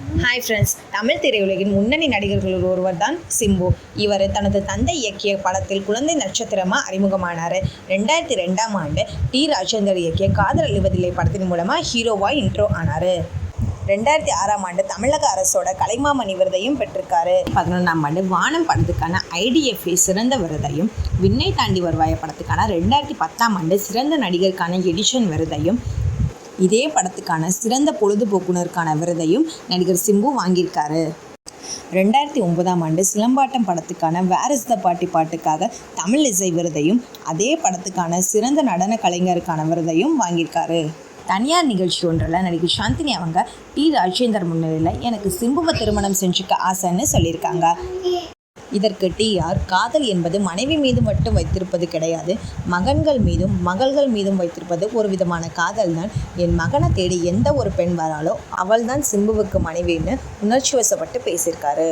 Hi friends Tamil திரையுலகின் முன்னணி நடிகர்களில் ஒருவர் தான் சிம்பு. இவர் தனது தந்தை இயக்கிய படத்தில் குழந்தை நட்சத்திரமாக அறிமுகமானார். ரெண்டாயிரத்தி ரெண்டாம் ஆண்டு டி. ராஜேந்தர் இயக்கிய காதல் அழிவதில்லை படத்தின் மூலமாக ஹீரோவாக இன்ட்ரோ ஆனார். ரெண்டாயிரத்தி ஆறாம் ஆண்டு தமிழக அரசோட கலைமாமணி விருதையும் பெற்றிருக்காரு. பதினொன்றாம் ஆண்டு வானம் படத்துக்கான ஐடிஎஃப்ஏ சிறந்த விருதையும் விண்ணை தாண்டி வருவாய படத்துக்கான ரெண்டாயிரத்தி பத்தாம் ஆண்டு சிறந்த நடிகருக்கான எடிஷன் விருதையும் இதே படத்துக்கான சிறந்த பொழுதுபோக்குனருக்கான விருதையும் நடிகர் சிம்பு வாங்கியிருக்காரு. ரெண்டாயிரத்தி ஒன்பதாம் ஆண்டு சிலம்பாட்டம் படத்துக்கான வேர் இஸ் த பாட்டி பாட்டுக்காக தமிழ் இசை விருதையும் அதே படத்துக்கான சிறந்த நடன கலைஞருக்கான விருதையும் வாங்கியிருக்காரு. தனியார் நிகழ்ச்சி ஒன்றில் நடிகை சாந்தினி அவங்க டி ராஜேந்தர் முன்னிலையில் எனக்கு சிம்புவை திருமணம் செஞ்சுக்க ஆசைன்னு சொல்லியிருக்காங்க. இதற்கு டிஆர் காதல் என்பது மனைவி மீது மட்டும் வைத்திருப்பது கிடையாது. மகன்கள் மீதும் மகள்கள் மீதும் வைத்திருப்பது ஒரு விதமான காதல் தான். என் மகனை தேடி எந்த ஒரு பெண் வராளோ அவள்தான் சிம்புவுக்கு மனைவின்னு உணர்ச்சி வசப்பட்டு பேசியிருக்காரு.